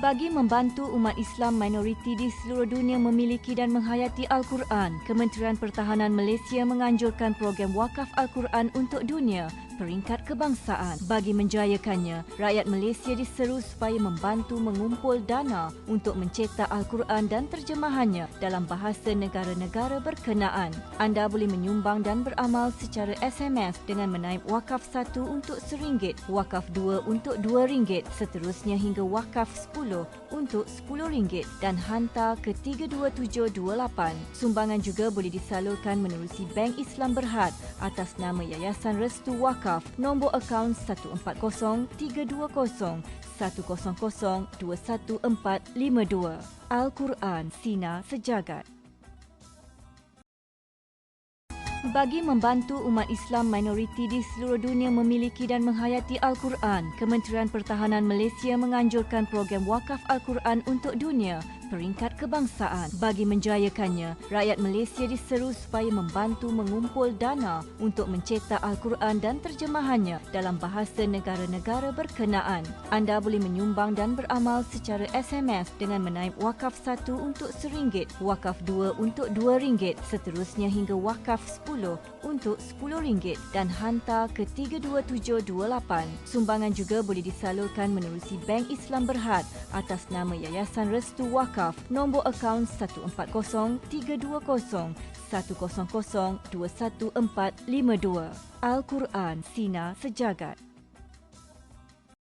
Bagi membantu umat Islam minoriti di seluruh dunia memiliki dan menghayati Al-Quran, Kementerian Pertahanan Malaysia menganjurkan program Wakaf Al-Quran untuk dunia peringkat kebangsaan. Bagi menjayakannya, rakyat Malaysia diseru supaya membantu mengumpul dana untuk mencetak Al-Quran dan terjemahannya dalam bahasa negara-negara berkenaan. Anda boleh menyumbang dan beramal secara SMS dengan menaip wakaf satu untuk RM1, wakaf dua untuk RM2, seterusnya hingga wakaf sepuluh untuk RM10 dan hantar ke 32728. Sumbangan juga boleh disalurkan menerusi Bank Islam Berhad atas nama Yayasan Restu Wakaf nombor akaun 140 320 100 21452. Al-Quran Sina Sejagat bagi membantu umat Islam minoriti di seluruh dunia memiliki dan menghayati Al-Quran, Kementerian Pertahanan Malaysia menganjurkan program Wakaf Al-Quran untuk dunia peringkat kebangsaan. Bagi menjayakannya, rakyat Malaysia diseru supaya membantu mengumpul dana untuk mencetak Al-Quran dan terjemahannya dalam bahasa negara-negara berkenaan. Anda boleh menyumbang dan beramal secara SMS dengan menaip wakaf satu untuk RM1, wakaf dua untuk RM2, seterusnya hingga wakaf sepuluh untuk RM10 dan hantar ke 32728. Sumbangan juga boleh disalurkan menerusi Bank Islam Berhad atas nama Yayasan Restu Wakaf wakaf nombor akaun 140 320 100 21452. Al-Quran Sina Sejagat